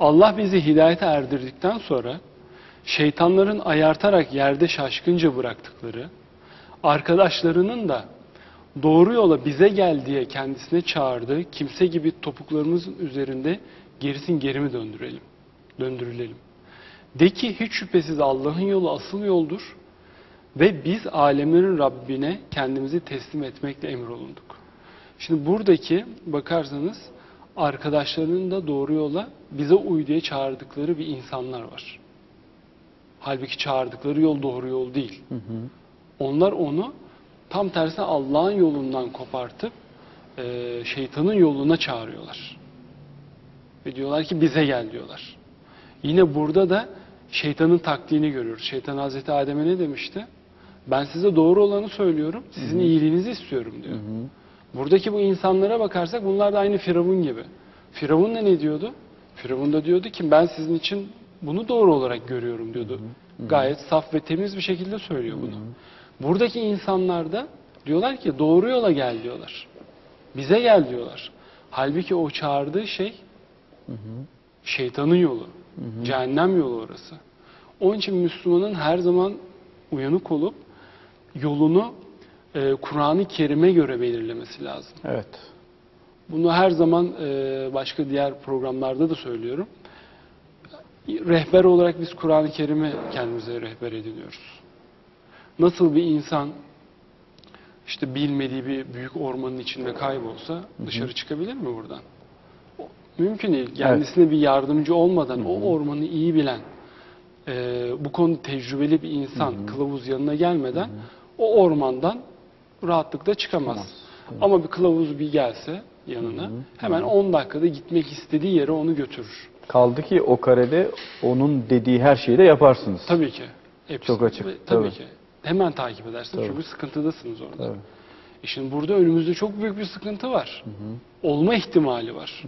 Allah bizi hidayete erdirdikten sonra şeytanların ayartarak yerde şaşkınca bıraktıkları, arkadaşlarının da doğru yola bize gel diye kendisine çağırdığı kimse gibi topuklarımızın üzerinde gerisin geri mi döndürelim? Döndürülelim. De ki hiç şüphesiz Allah'ın yolu asıl yoldur ve biz alemlerin Rabbine kendimizi teslim etmekle emrolunduk. Şimdi buradaki bakarsanız arkadaşlarının da doğru yola bize uy diye çağırdıkları bir insanlar var. Halbuki çağırdıkları yol doğru yol değil. Onlar onu tam tersine Allah'ın yolundan kopartıp e, şeytanın yoluna çağırıyorlar. Ve diyorlar ki bize gel diyorlar. Yine burada da şeytanın taktiğini görüyoruz. Şeytan Hazreti Adem'e ne demişti? Ben size doğru olanı söylüyorum, sizin iyiliğinizi istiyorum diyor. Buradaki bu insanlara bakarsak bunlar da aynı Firavun gibi. Firavun da ne diyordu? Firavun da diyordu ki ben sizin için bunu doğru olarak görüyorum diyordu. Gayet saf ve temiz bir şekilde söylüyor bunu. Buradaki insanlar da diyorlar ki doğru yola gel diyorlar. Bize gel diyorlar. Halbuki o çağırdığı şey şeytanın yolu. Cehennem yolu orası. Onun için Müslümanın her zaman uyanık olup yolunu e, Kur'an-ı Kerim'e göre belirlemesi lazım. Evet. Bunu her zaman e, başka diğer programlarda da söylüyorum. Rehber olarak biz Kur'an-ı Kerim'i kendimize rehber ediniyoruz. Nasıl bir insan işte bilmediği bir büyük ormanın içinde kaybolsa dışarı çıkabilir mi buradan? Mümkün değil. Kendisine bir yardımcı olmadan o ormanı iyi bilen, e, bu konuda tecrübeli bir insan kılavuz yanına gelmeden o ormandan rahatlıkla çıkamaz. Ama bir kılavuz bir gelse yanına hemen 10 dakikada gitmek istediği yere onu götürür. Kaldı ki o karede onun dediği her şeyi de yaparsınız. Tabii ki. Hepsi. Çok açık, Tabii, tabii. ki. Hemen takip edersiniz Tabii. çünkü sıkıntıdasınız orada. Tabii. E şimdi burada önümüzde çok büyük bir sıkıntı var. Olma ihtimali var.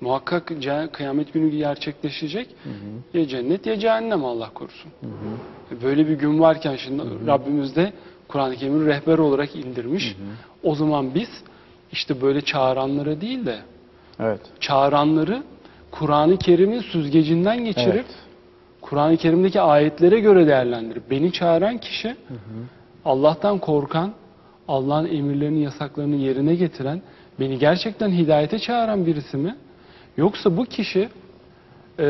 Muhakkak ce- kıyamet günü gerçekleşecek. Ya cennet ya cehennem Allah korusun. E Böyle bir gün varken şimdi Rabbimiz de Kur'an-ı Kerim'i rehber olarak indirmiş. O zaman biz işte böyle çağıranlara değil de Evet. çağıranları Kur'an-ı Kerim'in süzgecinden geçirip Evet. Kur'an-ı Kerim'deki ayetlere göre değerlendirip beni çağıran kişi Allah'tan korkan, Allah'ın emirlerini, yasaklarını yerine getiren, beni gerçekten hidayete çağıran birisi mi? Yoksa bu kişi e,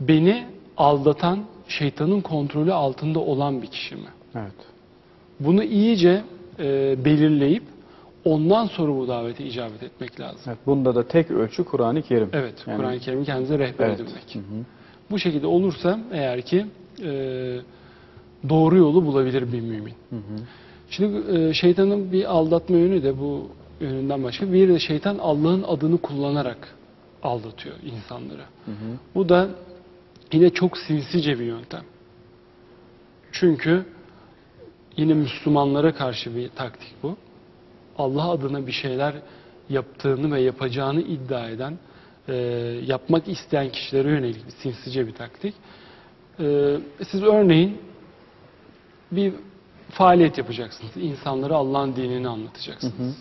beni aldatan, şeytanın kontrolü altında olan bir kişi mi? Evet. Bunu iyice e, belirleyip ondan sonra bu davete icabet etmek lazım. Evet. Bunda da tek ölçü Kur'an-ı Kerim. Evet, Yani- Kur'an-ı Kerim'i kendinize rehber Evet. edinmek. Hı hı. Bu şekilde olursa eğer ki e, doğru yolu bulabilir bir mümin. Şimdi e, şeytanın bir aldatma yönü de bu yönünden başka. Bir de şeytan Allah'ın adını kullanarak aldatıyor insanları. Bu da yine çok sinsice bir yöntem. Çünkü yine Müslümanlara karşı bir taktik bu. Allah adına bir şeyler yaptığını ve yapacağını iddia eden, e, yapmak isteyen kişilere yönelik bir sinsice bir taktik. E, siz örneğin bir faaliyet yapacaksınız. İnsanlara Allah'ın dinini anlatacaksınız.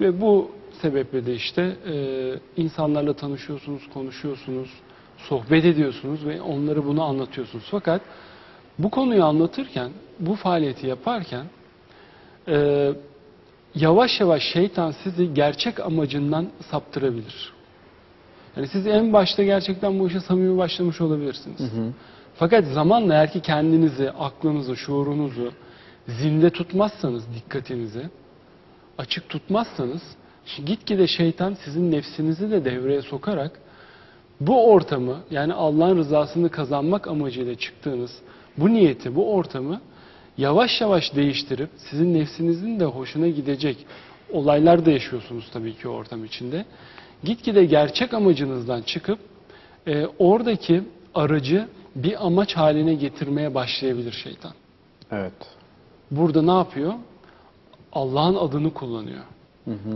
Ve bu sebeple de işte e, insanlarla tanışıyorsunuz, konuşuyorsunuz, sohbet ediyorsunuz ve onlara bunu anlatıyorsunuz. Fakat bu konuyu anlatırken, bu faaliyeti yaparken e, yavaş yavaş şeytan sizi gerçek amacından saptırabilir. Yani siz en başta gerçekten bu işe samimi başlamış olabilirsiniz. Fakat zamanla eğer ki kendinizi, aklınızı, şuurunuzu zinde tutmazsanız dikkatinizi, açık tutmazsanız gitgide şeytan sizin nefsinizi de devreye sokarak bu ortamı yani Allah'ın rızasını kazanmak amacıyla çıktığınız bu niyeti, bu ortamı yavaş yavaş değiştirip sizin nefsinizin de hoşuna gidecek olaylar da yaşıyorsunuz tabii ki o ortam içinde. Gitgide gerçek amacınızdan çıkıp e, oradaki aracı bir amaç haline getirmeye başlayabilir şeytan. Evet. Burada ne yapıyor? Allah'ın adını kullanıyor.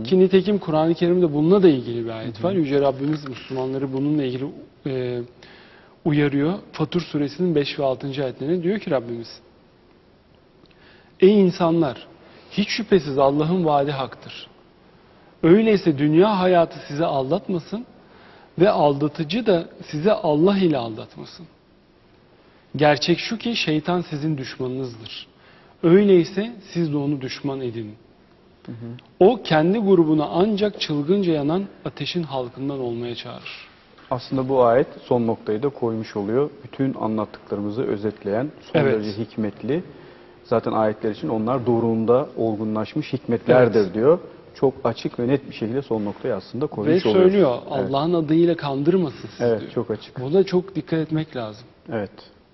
Ki nitekim Kur'an-ı Kerim'de bununla da ilgili bir ayet var. Yüce Rabbimiz Müslümanları bununla ilgili e, uyarıyor. Fatur suresinin 5 ve 6. ayetlerinde diyor ki Rabbimiz Ey insanlar! Hiç şüphesiz Allah'ın vaadi haktır. Öyleyse dünya hayatı sizi aldatmasın Ve aldatıcı da size Allah ile aldatmasın. Gerçek şu ki şeytan sizin düşmanınızdır. Öyleyse siz de onu düşman edinin. O kendi grubuna ancak çılgınca yanan ateşin halkından olmaya çağırır. Aslında bu ayet son noktayı da koymuş oluyor. Bütün anlattıklarımızı özetleyen, son Evet. derece hikmetli. Zaten ayetler için onlar doğruğunda olgunlaşmış hikmetlerdir Evet. diyor. Çok açık ve net bir şekilde son noktayı aslında Ve koymuş oluyor. söylüyor Evet. Allah'ın adıyla kandırmasın sizi Evet, diyor. çok açık. Buna çok dikkat etmek lazım. Evet.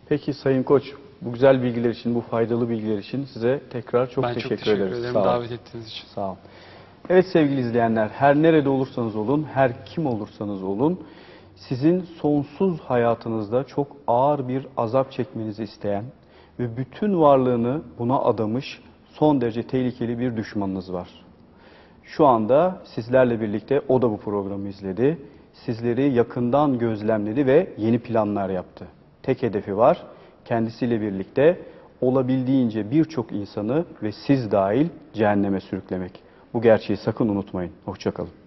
Peki Sayın Koç, bu güzel bilgiler için, bu faydalı bilgiler için size tekrar çok ben teşekkür, çok teşekkür ederiz. ederim Sağ davet ettiğiniz için. Sağ olun. Evet sevgili izleyenler, her nerede olursanız olun, her kim olursanız olun, sizin sonsuz hayatınızda çok ağır bir azap çekmenizi isteyen ve bütün varlığını buna adamış son derece tehlikeli bir düşmanınız var. Şu anda sizlerle birlikte o da bu programı izledi. Sizleri yakından gözlemledi ve yeni planlar yaptı. Tek hedefi var. Kendisiyle birlikte olabildiğince birçok insanı ve siz dahil cehenneme sürüklemek. Bu gerçeği sakın unutmayın. Hoşçakalın.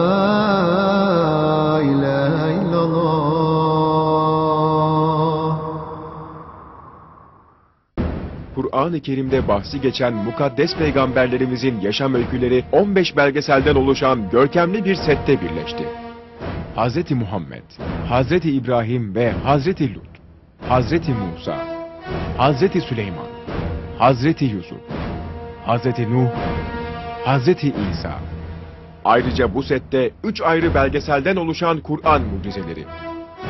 Kur'an-ı Kerim'de bahsi geçen mukaddes peygamberlerimizin yaşam öyküleri 15 belgeselden oluşan görkemli bir sette birleşti. Hz. Muhammed, Hz. İbrahim ve Hz. Lut, Hz. Musa, Hz. Süleyman, Hz. Yusuf, Hz. Nuh, Hz. İsa. Ayrıca bu sette 3 ayrı belgeselden oluşan Kur'an mucizeleri,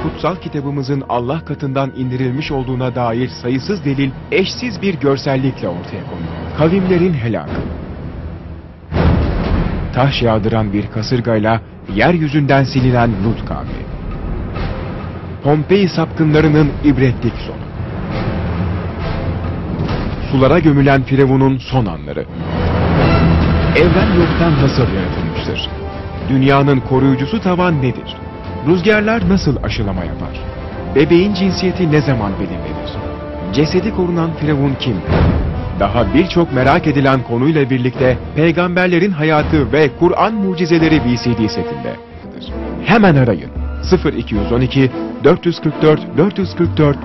kutsal kitabımızın Allah katından indirilmiş olduğuna dair sayısız delil eşsiz bir görsellikle ortaya kondu. Kavimlerin helakı. Taş yağdıran bir kasırgayla yeryüzünden silinen Lut kavmi. Pompei sapkınlarının ibretlik sonu. Sulara gömülen Firavun'un son anları. Evren yoktan nasıl yaratılmıştır? Dünyanın koruyucusu tavan nedir? Rüzgarlar nasıl aşılama yapar? Bebeğin cinsiyeti ne zaman belirlenir? Cesedi korunan Firavun kim? Daha birçok merak edilen konuyla birlikte peygamberlerin hayatı ve Kur'an mucizeleri VCD setinde. Hemen arayın. 0212 444 444 1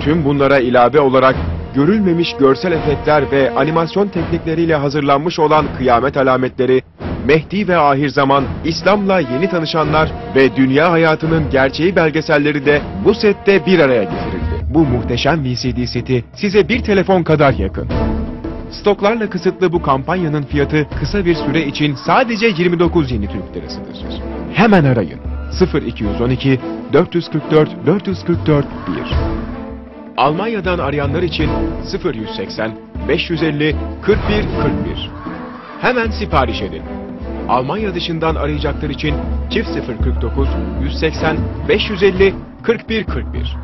Tüm bunlara ilave olarak görülmemiş görsel efektler ve animasyon teknikleriyle hazırlanmış olan kıyamet alametleri, Mehdi ve ahir zaman, İslam'la yeni tanışanlar ve dünya hayatının gerçeği belgeselleri de bu sette bir araya getirildi. Bu muhteşem VCD seti size bir telefon kadar yakın. Stoklarla kısıtlı bu kampanyanın fiyatı kısa bir süre için sadece 29 yeni Türk lirasıdır. Hemen arayın. 0212 444 444 1 Almanya'dan arayanlar için 0180 550 41 41. Hemen sipariş edin. Almanya dışından arayacaklar için çift 049 180 550 41 41.